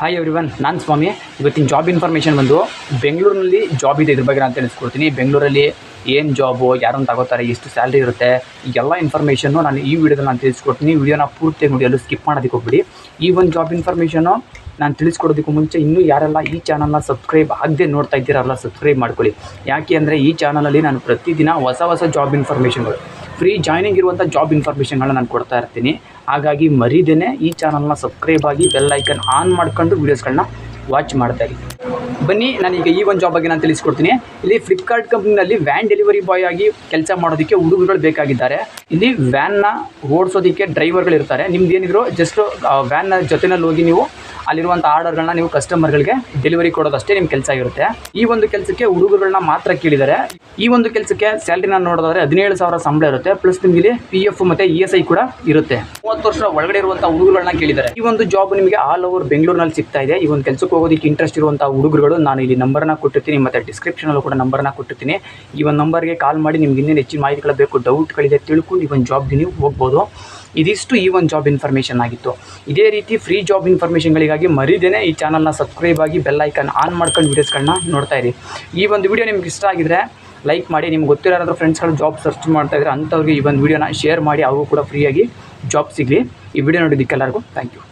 Hi everyone ನಾನು ಸ್ವಾಮಿ. ಇವತ್ತಿನ job information ಬಂದು ಬೆಂಗಳೂರಿನಲ್ಲಿ ಜಾಬ್ ಇದೆ ಇದ್ರ ಬಗ್ಗೆ ನಾನು ತಿಳಿಸ್ಕೊಡ್ತೀನಿ. ಬೆಂಗಳೂರಲ್ಲಿ ಏನು ಜಾಬು ಯಾರನ್ನು ತಗೋತಾರೆ, ಎಷ್ಟು ಸ್ಯಾಲ್ರಿ ಇರುತ್ತೆ ಎಲ್ಲ ಇನ್ಫಾರ್ಮೇಷನ್ನು ನಾನು ಈ ವಿಡಿಯೋದಲ್ಲಿ ನಾನು ತಿಳಿಸ್ಕೊಡ್ತೀನಿ. ವಿಡಿಯೋನ ಪೂರ್ತಿ ನೋಡಿ, ಎಲ್ಲೂ ಸ್ಕಿಪ್ ಮಾಡೋದಕ್ಕೆ ಹೋಗ್ಬಿಡಿ. ಈ ಒಂದು ಜಾಬ್ ಇನ್ಫಾರ್ಮೇಷನ್ನು ನಾನು ತಿಳಿಸ್ಕೊಡೋದಕ್ಕೂ ಮುಂಚೆ ಇನ್ನೂ ಯಾರೆಲ್ಲ ಈ ಚಾನಲ್ನ ಸಬ್ಸ್ಕ್ರೈಬ್ ಆಗದೆ ನೋಡ್ತಾ ಇದ್ದೀರಲ್ಲ ಸಬ್ಸ್ಕ್ರೈಬ್ ಮಾಡ್ಕೊಳ್ಳಿ. ಯಾಕೆ ಅಂದರೆ ಈ ಚಾನಲಲ್ಲಿ ನಾನು ಪ್ರತಿದಿನ ಹೊಸ ಹೊಸ ಜಾಬ್ ಇನ್ಫಾರ್ಮೇಷನ್ಗಳು ಫ್ರೀ ಜಾಯ್ನಿಂಗ್ ಇರುವಂಥ ಜಾಬ್ ಇನ್ಫಾರ್ಮೇಷನ್ಗಳನ್ನ ನಾನು ಕೊಡ್ತಾ ಇರ್ತೀನಿ. ಹಾಗಾಗಿ ಮರಿದೇನೆ ಈ ಚಾನಲ್ನ ಸಬ್ಸ್ಕ್ರೈಬ್ ಆಗಿ ಬೆಲ್ ಐಕನ್ ಆನ್ ಮಾಡ್ಕೊಂಡು ವೀಡಿಯೋಸ್ಗಳನ್ನ ವಾಚ್ ಮಾಡ್ತಾ ಇರಿ. ಬನ್ನಿ ನಾನೀಗ ಈ ಒಂದು ಜಾಬ್ ಬಗ್ಗೆ ನಾನು ತಿಳಿಸ್ಕೊಡ್ತೀನಿ. ಇಲ್ಲಿ ಫ್ಲಿಪ್ಕಾರ್ಟ್ ಕಂಪ್ನಿನಲ್ಲಿ ವ್ಯಾನ್ ಡೆಲಿವರಿ ಬಾಯ್ ಆಗಿ ಕೆಲಸ ಮಾಡೋದಕ್ಕೆ ಹುಡುಗರುಗಳು ಬೇಕಾಗಿದ್ದಾರೆ. ಇಲ್ಲಿ ವ್ಯಾನ್ನ ಓಡಿಸೋದಕ್ಕೆ ಡ್ರೈವರ್ಗಳು ಇರ್ತಾರೆ. ನಿಮ್ದು ಏನಿದ್ರು ಜಸ್ಟ್ ವ್ಯಾನ್ನ ಜೊತೆನಲ್ಲಿ ಹೋಗಿ ನೀವು ಅಲ್ಲಿರುವಂಥ ಆರ್ಡರ್ಗಳನ್ನ ನೀವು ಕಸ್ಟಮರ್ಗಳಿಗೆ ಡೆಲಿವರಿ ಕೊಡೋದಷ್ಟೇ ನಿಮ್ಮ ಕೆಲಸ ಇರುತ್ತೆ. ಈ ಒಂದು ಕೆಲಸಕ್ಕೆ ಹುಡುಗರುಗಳನ್ನ ಮಾತ್ರ ಕೇಳಿದ್ದಾರೆ ಈ ಒಂದು ಕೆಲಸಕ್ಕೆ ಸ್ಯಾಲ್ರಿನ ನೋಡೋದಾದ್ರೆ ಹದಿನೇಳು ಸಾವಿರ ಸಂಬಳ ಇರುತ್ತೆ ಪ್ಲಸ್ ನಿಮಗೆ ಪಿ ಎಫ್ ಮತ್ತೆ ಇ ಎಸ್ ಐ ಕೂಡ ಇರುತ್ತೆ. ಮೂವತ್ತು ವರ್ಷ ಒಳಗಡೆ ಇರುವಂಥ ಹುಡುಗರುಗಳನ್ನ ಕೇಳಿದ್ದಾರೆ ಈ ಒಂದು ಜಾಬ್ ನಿಮಗೆ ಆಲ್ ಓವರ್ ಬೆಂಗಳೂರಿನಲ್ಲಿ ಸಿಗ್ತಾ ಇದೆ. ಈ ಒಂದು ಕೆಲಸಕ್ಕೆ ಹೋಗೋದಕ್ಕೆ ಇಂಟ್ರೆಸ್ಟ್ ಇರುವಂಥ ಹುಡುಗರುಗಳು, ನಾನು ಇಲ್ಲಿ ನಂಬರ್ನ ಕೊಟ್ಟಿರ್ತೀನಿ, ಮತ್ತು ಡಿಸ್ಕ್ರಿಪ್ಷನಲ್ಲೂ ಕೂಡ ನಂಬರ್ನ ಕೊಟ್ಟಿರ್ತೀನಿ. ಈ ಒಂದು ನಂಬರ್ಗೆ ಕಾಲ್ ಮಾಡಿ ನಿಮ್ಗೆ ಇನ್ನೇನು ಹೆಚ್ಚಿನ ಮಾಹಿತಿಗಳು ಬೇಕು ಡೌಟ್ಗಳಿದೆ ತಿಳ್ಕೊಂಡು ಈ ಒಂದು ಜಾಬ್ಗೆ ನೀವು ಹೋಗ್ಬೋದು. ಇದಿಷ್ಟು ಈ ಒಂದು ಜಾಬ್ ಇನ್ಫಾರ್ಮೇಷನ್ ಆಗಿತ್ತು. ಇದೇ ರೀತಿ ಫ್ರೀ ಜಾಬ್ ಇನ್ಫಾರ್ಮೇಷನ್ಗಳಿಗಾಗಿ ಮರಿದೇನೆ ಈ ಚಾನಲ್ನ ಸಬ್ಸ್ಕ್ರೈಬ್ ಆಗಿ ಬೆಲ್ ಐಕನ್ ಆನ್ ಮಾಡ್ಕೊಂಡು ವೀಡಿಯೋಸ್ಗಳನ್ನ ನೋಡ್ತಾ ಇರಿ. ಈ ಒಂದು ವಿಡಿಯೋ ನಿಮ್ಗೆ ಇಷ್ಟ ಆಗಿದ್ರೆ ಲೈಕ್ ಮಾಡಿ, ನಿಮ್ಗೆ ಗೊತ್ತಿರೋದ್ರ ಫ್ರೆಂಡ್ಸ್ಗಳು ಜಾಬ್ ಸರ್ಚ್ ಮಾಡ್ತಾ ಇದ್ರೆ ಅಂಥವ್ರಿಗೆ ಈ ಒಂದು ವಿಡಿಯೋನ ಶೇರ್ ಮಾಡಿ ಅವರು ಕೂಡ ಫ್ರೀಯಾಗಿ ಜಾಬ್ ಸಿಗಲಿ. ಈ ವಿಡಿಯೋ ನೋಡಿದ್ದಕ್ಕೆಲ್ಲರಿಗೂ ಥ್ಯಾಂಕ್ ಯು